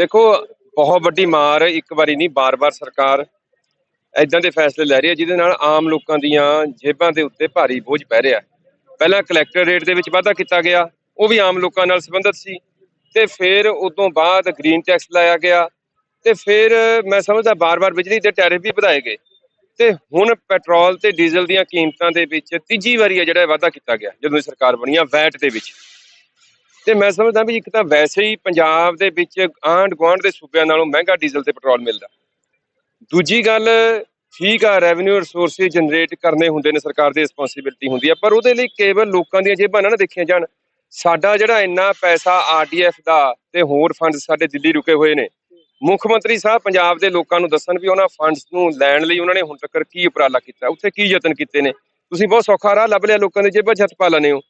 ਦੇਖੋ, ਬਹੁਤ ਵੱਡੀ ਮਾਰ ਇੱਕ ਵਾਰੀ ਨਹੀਂ, ਬਾਰ-ਬਾਰ ਸਰਕਾਰ ਐਦਾਂ ਦੇ ਫੈਸਲੇ ਲੈ ਰਹੀ ਹੈ ਜਿਹਦੇ ਨਾਲ ਆਮ ਲੋਕਾਂ ਦੀਆਂ ਜੇਬਾਂ ਦੇ ਉੱਤੇ ਭਾਰੀ ਬੋਝ ਪੈ ਰਿਹਾ ਪਹਿਲਾਂ ਕਲੈਕਟਰ ਰੇਟ ਦੇ ਵਿੱਚ ਵਾਧਾ ਕੀਤਾ ਗਿਆ, ਉਹ ਵੀ ਆਮ ਲੋਕਾਂ ਨਾਲ ਸੰਬੰਧਿਤ ਸੀ। ਤੇ ਫਿਰ ਉਦੋਂ ਬਾਅਦ ਗ੍ਰੀਨ ਟੈਕਸ ਲਾਇਆ ਗਿਆ ਤੇ ਫਿਰ ਮੈਂ ਸਮਝਦਾ ਬਾਰ-ਬਾਰ ਬਿਜਲੀ ਦੇ ਟੈਰਿਫ ਵੀ ਵਧਾਏ ਗਏ। ਤੇ ਹੁਣ ਪੈਟਰੋਲ ਤੇ ਡੀਜ਼ਲ ਦੀਆਂ ਕੀਮਤਾਂ ਦੇ ਵਿੱਚ ਤੀਜੀ ਵਾਰੀ ਹੈ ਜਿਹੜਾ ਇਹ ਵਾਧਾ ਕੀਤਾ ਗਿਆ, ਜਦੋਂ ਦੀ ਸਰਕਾਰ ਬਣੀ ਆ, ਵੈਟ ਦੇ ਵਿੱਚ। ਤੇ ਮੈਂ ਸਮਝਦਾ ਵੀ ਇੱਕ ਤਾਂ ਵੈਸੇ ਹੀ ਪੰਜਾਬ ਦੇ ਵਿੱਚ ਆਂਢ ਗੁਆਂਢ ਦੇ ਸੂਬਿਆਂ ਨਾਲੋਂ ਮਹਿੰਗਾ ਡੀਜ਼ਲ ਤੇ ਪੈਟਰੋਲ ਮਿਲਦਾ। ਦੂਜੀ ਗੱਲ, ਠੀਕ ਆ ਰੈਵਨਿਊ ਰਿਸੋਰਸਿਸ ਜਨਰੇਟ ਕਰਨੇ ਹੁੰਦੇ ਨੇ, ਸਰਕਾਰ ਦੀ ਰਿਸਪੌਂਸਿਬਿਲਟੀ ਹੁੰਦੀ ਆ, ਪਰ ਉਹਦੇ ਲਈ ਕੇਵਲ ਲੋਕਾਂ ਦੀਆਂ ਜੇਬਾਂ ਨਾ ਦੇਖੀਆਂ ਜਾਣ। ਸਾਡਾ ਜਿਹੜਾ ਇੰਨਾ ਪੈਸਾ ਆਰਡੀਐਫ ਦਾ ਤੇ ਹੋਰ ਫੰਡ ਸਾਡੇ ਦਿੱਲੀ ਰੁਕੇ ਹੋਏ ਨੇ। ਮੁੱਖ ਮੰਤਰੀ ਸਾਹਿਬ ਪੰਜਾਬ ਦੇ ਲੋਕਾਂ ਨੂੰ ਦੱਸਣ ਵੀ ਉਹਨਾਂ ਫੰਡਸ ਨੂੰ ਲੈਣ ਲਈ ਉਹਨਾਂ ਨੇ ਹੁਣ ਤੱਕ ਕੀ ਉਪਰਾਲਾ ਕੀਤਾ, ਉੱਥੇ ਕੀ ਯਤਨ ਕੀਤੇ ਨੇ। ਤੁਸੀਂ ਬਹੁਤ ਸੌਖਾ ਰਾਹ ਲੱਭ ਲਿਆ, ਲੋਕਾਂ ਦੇ ਜੇਬਾਂ ਛੱਤ ਪਾ ਲੈਂਦੇ ਹੋ।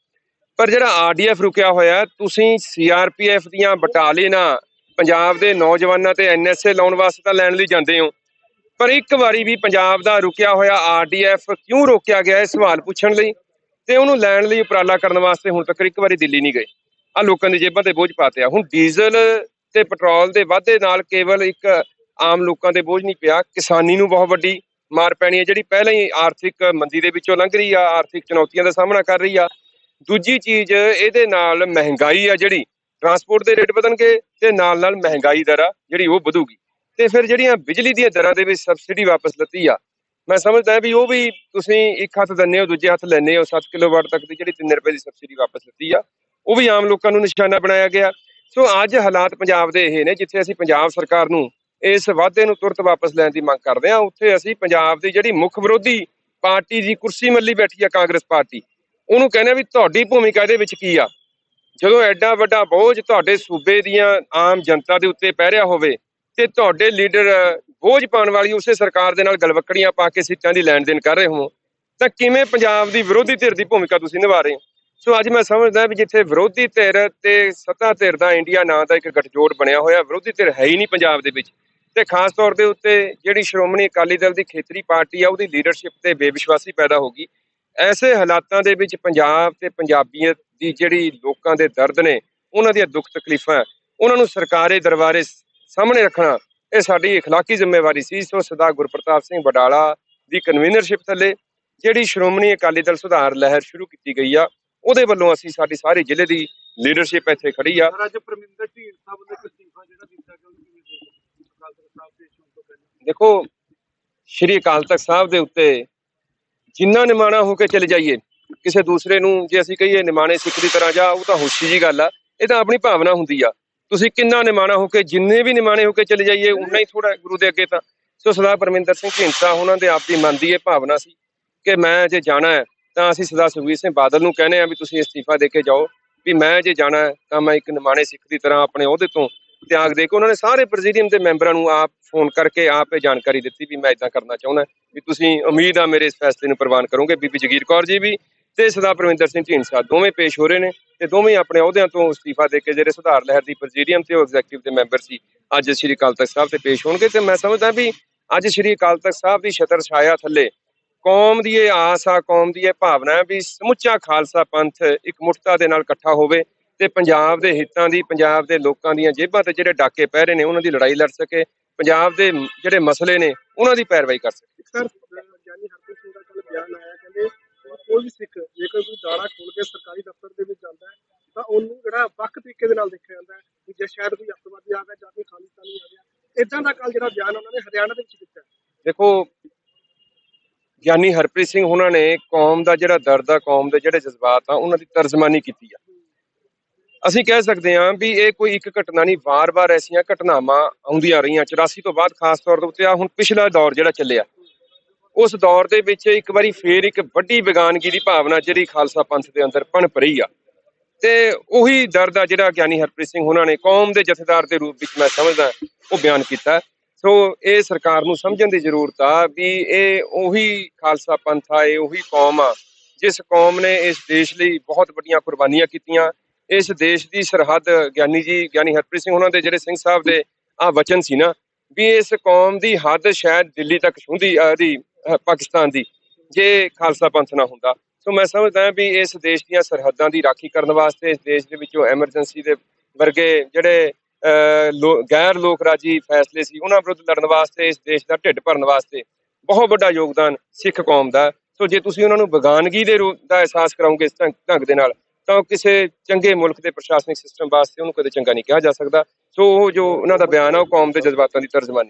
ਪਰ ਜਿਹੜਾ ਆਰਡੀਐਫ ਰੁਕਿਆ ਹੋਇਆ ਹੈ, ਤੁਸੀਂ ਸੀਆਰਪੀਐਫ ਦੀਆਂ ਬਟਾਲੀਅਨਾਂ ਪੰਜਾਬ ਦੇ ਨੌਜਵਾਨਾਂ ਤੇ ਐਨਐਸਏ ਲਾਉਣ ਵਾਸਤੇ ਤਾਂ ਲੈਣ ਲਈ ਜਾਂਦੇ ਹੋ। ਪਰ ਇੱਕ ਵਾਰੀ ਵੀ ਪੰਜਾਬ ਦਾ ਰੁਕਿਆ ਹੋਇਆ ਆਰਡੀਐਫ ਕਿਉਂ ਰੋਕਿਆ ਗਿਆ ਇਹ ਸਵਾਲ ਪੁੱਛਣ ਲਈ ਤੇ ਉਹਨੂੰ ਲੈਣ ਲਈ ਉਪਰਾਲਾ ਕਰਨ ਵਾਸਤੇ ਹੁਣ ਤੱਕ ਇੱਕ ਵਾਰੀ ਦਿੱਲੀ ਨਹੀਂ ਗਏ। ਆ ਲੋਕਾਂ ਦੀ ਜੇਬਾਂ ਤੇ ਬੋਝ ਪਾਤੇ ਆ। ਹੁਣ ਡੀਜ਼ਲ ਤੇ ਪੈਟਰੋਲ ਦੇ ਵਾਧੇ ਨਾਲ ਕੇਵਲ ਇੱਕ ਆਮ ਲੋਕਾਂ ਤੇ ਬੋਝ ਨਹੀਂ ਪਿਆ। ਕਿਸਾਨੀ ਨੂੰ ਬਹੁਤ ਵੱਡੀ ਮਾਰ ਪੈਣੀ ਹੈ। ਜਿਹੜੀ ਪਹਿਲਾਂ ਹੀ ਆਰਥਿਕ ਮੰਦੀ ਦੇ ਵਿੱਚੋਂ ਲੰਘ ਰਹੀ ਆ ਆਰਥਿਕ ਚੁਣੌਤੀਆਂ ਦਾ ਸਾਹਮਣਾ ਕਰ ਰਹੀ ਆ। ਦੂਜੀ ਚੀਜ਼ ਇਹਦੇ ਨਾਲ ਮਹਿੰਗਾਈ ਆ ਜਿਹੜੀ ਟਰਾਂਸਪੋਰਟ ਦੇ ਰੇਟ ਵਧਣਗੇ ਤੇ ਨਾਲ ਨਾਲ ਮਹਿੰਗਾਈ ਦਰ ਆ ਜਿਹੜੀ ਉਹ ਵਧੂਗੀ। ਤੇ ਫਿਰ ਜਿਹੜੀਆਂ ਬਿਜਲੀ ਦੀਆਂ ਦਰਾਂ ਦੇ ਵਿੱਚ ਸਬਸਿਡੀ ਵਾਪਸ ਲੱਤੀ ਆ, ਮੈਂ ਸਮਝਦਾ ਵੀ ਉਹ ਵੀ ਤੁਸੀਂ ਇੱਕ ਹੱਥ ਦਿੰਦੇ ਹੋ, ਦੂਜੇ ਹੱਥ ਲੈਂਦੇ ਹੋ 7 ਕਿਲੋਵਾਟ ਤੱਕ ਦੀ ਜਿਹੜੀ 3 ਰੁਪਏ ਦੀ ਸਬਸਿਡੀ ਵਾਪਸ ਲੱਤੀ ਆ, ਉਹ ਵੀ ਆਮ ਲੋਕਾਂ ਨੂੰ ਨਿਸ਼ਾਨਾ ਬਣਾਇਆ ਗਿਆ। ਸੋ ਅੱਜ ਹਾਲਾਤ ਪੰਜਾਬ ਦੇ ਇਹ ਨੇ, ਜਿੱਥੇ ਅਸੀਂ ਪੰਜਾਬ ਸਰਕਾਰ ਨੂੰ ਇਸ ਵਾਅਦੇ ਨੂੰ ਤੁਰਤ ਵਾਪਸ ਲੈਣ ਦੀ ਮੰਗ ਕਰਦੇ ਹਾਂ, ਉੱਥੇ ਅਸੀਂ ਪੰਜਾਬ ਦੀ ਜਿਹੜੀ ਮੁੱਖ ਵਿਰੋਧੀ ਪਾਰਟੀ ਦੀ ਕੁਰਸੀ ਮੱਲੀ ਬੈਠੀ ਆ, ਕਾਂਗਰਸ ਪਾਰਟੀ। ਉਹਨੂੰ ਕਹਿੰਦੇ ਵੀ ਤੁਹਾਡੀ ਭੂਮਿਕਾ ਇਹਦੇ ਵਿੱਚ ਕੀ ਆ? ਜਦੋਂ ਐਡਾ ਵੱਡਾ ਬੋਝ ਤੁਹਾਡੇ ਸੂਬੇ ਦੀਆਂ ਆਮ ਜਨਤਾ ਦੇ ਉੱਤੇ ਪੈ ਰਿਹਾ ਹੋਵੇ ਤੇ ਤੁਹਾਡੇ ਲੀਡਰ ਬੋਝ ਪਾਉਣ ਵਾਲੀ ਉਸੇ ਸਰਕਾਰ ਦੇ ਨਾਲ ਗਲਵੱਕੜੀਆਂ ਪਾ ਕੇ ਸੀਟਾਂ ਦੀ ਲੈਣ ਦੇਣ ਕਰ ਰਹੇ ਹੋ ਤਾਂ ਕਿਵੇਂ ਪੰਜਾਬ ਦੀ ਵਿਰੋਧੀ ਧਿਰ ਦੀ ਭੂਮਿਕਾ ਤੁਸੀਂ ਨਿਭਾ ਰਹੇ ਹੋ? ਸੋ ਅੱਜ ਮੈਂ ਸਮਝਦਾ ਵੀ ਜਿੱਥੇ ਵਿਰੋਧੀ ਧਿਰ ਤੇ ਸੱਤਾ ਧਿਰ ਦਾ ਇੰਡੀਆ ਨਾਂ ਦਾ ਇੱਕ ਗਠਜੋੜ ਬਣਿਆ ਹੋਇਆ, ਵਿਰੋਧੀ ਧਿਰ ਹੈ ਹੀ ਨਹੀਂ ਪੰਜਾਬ ਦੇ ਵਿੱਚ। ਤੇ ਖਾਸ ਤੌਰ ਦੇ ਉੱਤੇ ਜਿਹੜੀ ਸ਼੍ਰੋਮਣੀ ਅਕਾਲੀ ਦਲ ਦੀ ਖੇਤਰੀ ਪਾਰਟੀ ਆ, ਉਹਦੀ ਲੀਡਰਸ਼ਿਪ ਤੇ ਬੇਵਿਸ਼ਵਾਸੀ ਪੈਦਾ ਹੋ ਗਈ। ਐਸੇ ਹਾਲਾਤਾਂ ਦੇ ਵਿੱਚ ਪੰਜਾਬ ਤੇ ਪੰਜਾਬੀਅਤ ਦੀ ਜਿਹੜੀ ਲੋਕਾਂ ਦੇ ਦਰਦ ਨੇ ਉਹਨਾਂ ਦੀਆਂ ਦੁੱਖ ਤਕਲੀਫਾਂ ਉਹਨਾਂ ਨੂੰ ਸਰਕਾਰੇ ਦਰਬਾਰੇ ਸ- ਸਾਹਮਣੇ ਰੱਖਣਾ ਇਹ ਸਾਡੀ اخلاقی ਜ਼ਿੰਮੇਵਾਰੀ ਸੀ ਸੋ ਸਦਾ ਗੁਰਪ੍ਰਤਾਪ ਸਿੰਘ ਬਡਾਲਾ ਦੀ ਕਨਵੀਨਰਸ਼ਿਪ ਥੱਲੇ ਜਿਹੜੀ ਸ਼੍ਰੋਮਣੀ ਅਕਾਲੀ ਦਲ ਸੁਧਾਰ ਲਹਿਰ ਸ਼ੁਰੂ ਕੀਤੀ ਗਈ ਆ ਉਹਦੇ ਵੱਲੋਂ ਅਸੀਂ ਸਾਡੀ ਸਾਰੇ ਜ਼ਿਲ੍ਹੇ ਦੀ ਲੀਡਰਸ਼ਿਪ ਇੱਥੇ ਖੜੀ ਆ ਪਰ ਅੱਜ ਪਰਮਿੰਦਰ ਢੀਂਡ ਸਾਹਿਬ ਨੇ ਇੱਕ ਅਸਤੀਫਾ ਜਿਹੜਾ ਦਿੱਤਾ ਗਿਆ ਉਹਨੂੰ ਕਿਵੇਂ ਦੇਖਦੇ ਹੋ? ਅਕਾਲ ਤਖਤ ਸਾਹਿਬ ਦੇ ਸ਼ੁਰੂ ਤੋਂ ਪਹਿਲਾਂ ਦੇਖੋ ਸ਼੍ਰੀ ਅਕਾਲ ਤਖਤ ਸਾਹਿਬ ਦੇ ਉੱਤੇ ਜਿੰਨਾ ਨਿਮਾਣਾ ਹੋ ਕੇ ਚਲੇ ਜਾਈਏ, ਕਿਸੇ ਦੂਸਰੇ ਨੂੰ ਜੇ ਅਸੀਂ ਕਹੀਏ ਨਿਮਾਣੇ ਸਿੱਖ ਦੀ ਤਰ੍ਹਾਂ ਜਾ, ਉਹ ਤਾਂ ਹੋਸ਼ੀ ਜੀ ਗੱਲ ਆ, ਇਹ ਤਾਂ ਆਪਣੀ ਭਾਵਨਾ ਹੁੰਦੀ ਆ। ਤੁਸੀਂ ਕਿੰਨਾ ਨਿਮਾਣਾ ਹੋ ਕੇ, ਜਿੰਨੇ ਵੀ ਨਿਮਾਣੇ ਹੋ ਕੇ ਚਲੇ ਜਾਈਏ ਉਨਾ ਹੀ ਥੋੜਾ ਗੁਰੂ ਦੇ ਅੱਗੇ ਤਾਂ। ਸੋ ਸਰਦਾਰ ਪਰਮਿੰਦਰ ਸਿੰਘ ਢੀਂਡਸਾ ਉਹਨਾਂ ਦੇ ਆਪ ਦੀ ਮਨ ਦੀ ਇਹ ਭਾਵਨਾ ਸੀ ਕਿ ਮੈਂ ਜੇ ਜਾਣਾ ਹੈ, ਤਾਂ ਅਸੀਂ ਸਦਾ ਸੁਖਬੀਰ ਸਿੰਘ ਬਾਦਲ ਨੂੰ ਕਹਿੰਦੇ ਆ ਵੀ ਤੁਸੀਂ ਅਸਤੀਫਾ ਦੇ ਕੇ ਜਾਓ, ਵੀ ਮੈਂ ਜੇ ਜਾਣਾ ਤਾਂ ਮੈਂ ਇੱਕ ਨਿਮਾਣੇ ਸਿੱਖ ਦੀ ਤਰ੍ਹਾਂ ਆਪਣੇ ਅਹੁਦੇ ਤੋਂ ਤਿਆਗ ਦੇ ਕੇ ਉਹਨਾਂ ਨੇ ਸਾਰੇ ਪ੍ਰੈਜ਼ੀਡੀਅਮ ਦੇ ਮੈਂਬਰਾਂ ਨੂੰ ਆਪ ਫੋਨ ਕਰਕੇ ਆਪ ਇਹ ਜਾਣਕਾਰੀ ਦਿੱਤੀ ਵੀ ਮੈਂ ਇਦਾਂ ਕਰਨਾ ਚਾਹੁੰਦਾ, ਵੀ ਤੁਸੀਂ ਉਮੀਦ ਆ ਮੇਰੇ ਇਸ ਫੈਸਲੇ ਨੂੰ ਪ੍ਰਵਾਨ ਕਰੋਗੇ। ਬੀਬੀ ਜਗੀਰ ਕੌਰ ਜੀ ਵੀ ਤੇ ਸਰਦਾਰ ਪਰਮਿੰਦਰ ਸਿੰਘ ਢੀਂਡਸਾ ਦੋਵੇਂ ਪੇਸ਼ ਹੋ ਰਹੇ ਨੇ ਤੇ ਦੋਵੇਂ ਆਪਣੇ ਅਹੁਦਿਆਂ ਤੋਂ ਅਸਤੀਫਾ ਦੇ ਕੇ ਜਿਹੜੇ ਸੁਧਾਰ ਲਹਿਰ ਦੀ ਪ੍ਰੈਜ਼ੀਡੀਅਮ ਤੇ ਉਹ ਐਗਜ਼ੈਕਟਿਵ ਦੇ ਮੈਂਬਰ ਸੀ, ਅੱਜ ਸ੍ਰੀ ਅਕਾਲ ਤਖਤ ਸਾਹਿਬ ਤੇ ਪੇਸ਼ ਹੋਣਗੇ ਤੇ ਮੈਂ ਸਮਝਦਾ ਵੀ ਅੱਜ ਸ੍ਰੀ ਅਕਾਲ ਤਖਤ ਸਾਹਿਬ ਦੀ ਛਤਰ ਛਾਇਆ ਥੱਲੇ ਕੌਮ ਦੀ ਇਹ ਆਸ ਆ, ਕੌਮ ਦੀ ਇਹ ਭਾਵਨਾ ਹੈ ਵੀ ਸਮੁੱਚਾ ਖਾਲਸਾ ਪੰਥ ਇੱਕ ਮੁਠਤਾ ਦੇ ਨਾਲ ਇਕੱਠਾ ਹੋਵੇ ਤੇ ਪੰਜਾਬ ਦੇ ਹਿੱਤਾਂ ਦੀ ਪੰਜਾਬ ਦੇ ਲੋਕਾਂ ਦੀਆਂ ਜੇਬਾਂ ਤੇ ਜਿਹੜੇ ਡਾਕੇ ਪੈ ਰਹੇ ਨੇ ਉਹਨਾਂ ਦੀ ਲੜਾਈ ਲੜ ਸਕੇ ਪੰਜਾਬ ਦੇ ਜਿਹੜੇ ਮਸਲੇ ਨੇ ਉਹਨਾਂ ਦੀ ਪੈਰਵਾਈ ਕਰ ਸਕੇ ਸਰ ਗਿਆਨੀ ਹਰਪ੍ਰੀਤ ਸਿੰਘ ਦਾ ਕੱਲ ਬਿਆਨ ਆਇਆ ਕਹਿੰਦੇ ਕੋਈ ਵੀ ਸਿੱਖ ਜੇਕਰ ਕੋਈ ਦਾੜਾ ਖੋਲ ਕੇ ਸਰਕਾਰੀ ਦਫ਼ਤਰ ਦੇ ਵਿੱਚ ਜਾਂਦਾ ਹੈ ਤਾਂ ਉਹਨੂੰ ਜਿਹੜਾ ਵੱਖ ਤਰੀਕੇ ਦੇ ਨਾਲ ਦੇਖਿਆ ਜਾਂਦਾ ਹੈ ਕਿ ਜੇ ਸ਼ਾਇਦ ਕੋਈ ਅੱਤਵਾਦੀ ਆ ਗਿਆ ਜਾਂ ਕੋਈ ਖਾਲਿਸਤਾਨੀ ਆ ਗਿਆ ਇਦਾਂ ਦਾ ਕੱਲ ਜਿਹੜਾ ਬਿਆਨ ਉਹਨਾਂ ਨੇ ਹਰਿਆਣਾ ਦੇ ਵਿੱਚ ਦਿੱਤਾ ਹੈ। ਦੇਖੋ ਗਿਆਨੀ ਹਰਪ੍ਰੀਤ ਸਿੰਘ ਉਹਨਾਂ ਨੇ ਕੌਮ ਦਾ ਜਿਹੜਾ ਦਰਦ ਆ ਕੌਮ ਦੇ ਜਿਹੜੇ ਜਜ਼ਬਾਤ ਆ ਉਹਨਾਂ ਦੀ ਤਰਜਮਾਨੀ ਕੀਤੀ ਆ ਅਸੀਂ ਕਹਿ ਸਕਦੇ ਹਾਂ ਵੀ ਇਹ ਕੋਈ ਇੱਕ ਘਟਨਾ ਨਹੀਂ, ਵਾਰ-ਵਾਰ ਐਸੀਆਂ ਘਟਨਾਵਾਂ ਆਉਂਦੀਆਂ ਰਹੀਆਂ। 84 ਤੋਂ ਬਾਅਦ ਖਾਸ ਤੌਰ ਦੇ ਉੱਤੇ ਆ ਹੁਣ ਪਿਛਲਾ ਦੌਰ ਜਿਹੜਾ ਚੱਲਿਆ। ਉਸ ਦੌਰ ਦੇ ਵਿੱਚ ਇੱਕ ਵਾਰੀ ਫੇਰ ਇੱਕ ਵੱਡੀ ਵਿਗਾਨਗੀ ਦੀ ਭਾਵਨਾ ਜਿਹੜੀ ਖਾਲਸਾ ਪੰਥ ਦੇ ਅੰਦਰ ਪਣਪ ਰਹੀ ਆ। ਤੇ ਉਹੀ ਦਰਦ ਆ ਜਿਹੜਾ ਗਿਆਨੀ ਹਰਪ੍ਰੀਤ ਸਿੰਘ ਉਹਨਾਂ ਨੇ ਕੌਮ ਦੇ ਜਥੇਦਾਰ ਦੇ ਰੂਪ ਵਿੱਚ ਮੈਂ ਸਮਝਦਾ, ਉਹ ਬਿਆਨ ਕੀਤਾ। ਸੋ ਇਹ ਸਰਕਾਰ ਨੂੰ ਸਮਝਣ ਦੀ ਜ਼ਰੂਰਤ ਆ ਵੀ ਇਹ ਉਹੀ ਖਾਲਸਾ ਪੰਥ ਆ, ਇਹ ਉਹੀ ਕੌਮ ਆ, ਜਿਸ ਕੌਮ ਨੇ ਇਸ ਦੇਸ਼ ਲਈ ਬਹੁਤ ਵੱਡੀਆਂ ਕੁਰਬਾਨੀਆਂ ਕੀਤੀਆਂ। ਇਸ ਦੇਸ਼ ਦੀ ਸਰਹੱਦ ਗਿਆਨੀ ਜੀ, ਗਿਆਨੀ ਹਰਪ੍ਰੀਤ ਸਿੰਘ ਉਹਨਾਂ ਦੇ ਜਿਹੜੇ ਸਿੰਘ ਸਾਹਿਬ ਦੇ ਆ ਵਚਨ ਸੀ ਨਾ, ਵੀ ਇਸ ਕੌਮ ਦੀ ਹੱਦ ਸ਼ਾਇਦ ਦਿੱਲੀ ਤੱਕ ਛੂੰਦੀ ਦੀ ਪਾਕਿਸਤਾਨ ਦੀ, ਜੇ ਖਾਲਸਾ ਪੰਥ ਨਾ ਹੁੰਦਾ। ਸੋ ਮੈਂ ਸਮਝਦਾ ਹਾਂ ਵੀ ਇਸ ਦੇਸ਼ ਦੀਆਂ ਸਰਹੱਦਾਂ ਦੀ ਰਾਖੀ ਕਰਨ ਵਾਸਤੇ, ਇਸ ਦੇਸ਼ ਦੇ ਵਿੱਚੋਂ ਐਮਰਜੈਂਸੀ ਦੇ ਵਰਗੇ ਜਿਹੜੇ ਲੋ- ਗੈਰ ਲੋਕ ਰਾਜੀ ਫੈਸਲੇ ਸੀ, ਉਹਨਾਂ ਵਿਰੁੱਧ ਲੜਨ ਵਾਸਤੇ, ਇਸ ਦੇਸ਼ ਦਾ ਢਿੱਡ ਭਰਨ ਵਾਸਤੇ ਬਹੁਤ ਵੱਡਾ ਯੋਗਦਾਨ ਸਿੱਖ ਕੌਮ ਦਾ। ਸੋ ਜੇ ਤੁਸੀਂ ਉਹਨਾਂ ਨੂੰ ਬਗਾਨਗੀ ਦੇ ਰੂਪ ਦਾ ਅਹਿਸਾਸ ਕਰਾਉਂਗੇ ਇਸ ਢੰਗ ਢੰਗ ਦੇ ਨਾਲ ਤਾਂ ਉਹ ਕਿਸੇ ਚੰਗੇ ਮੁਲਕ ਦੇ ਪ੍ਰਸ਼ਾਸਨਿਕ ਸਿਸਟਮ ਵਾਸਤੇ ਉਹਨੂੰ ਕਦੇ ਚੰਗਾ ਨਹੀਂ ਕਿਹਾ ਜਾ ਸਕਦਾ। ਸੋ ਉਹ ਜੋ ਉਹਨਾਂ ਦਾ ਬਿਆਨ ਆ, ਉਹ ਕੌਮ ਦੇ ਜਜ਼ਬਾਤਾਂ ਦੀ ਤਰਜਮਾਨੀ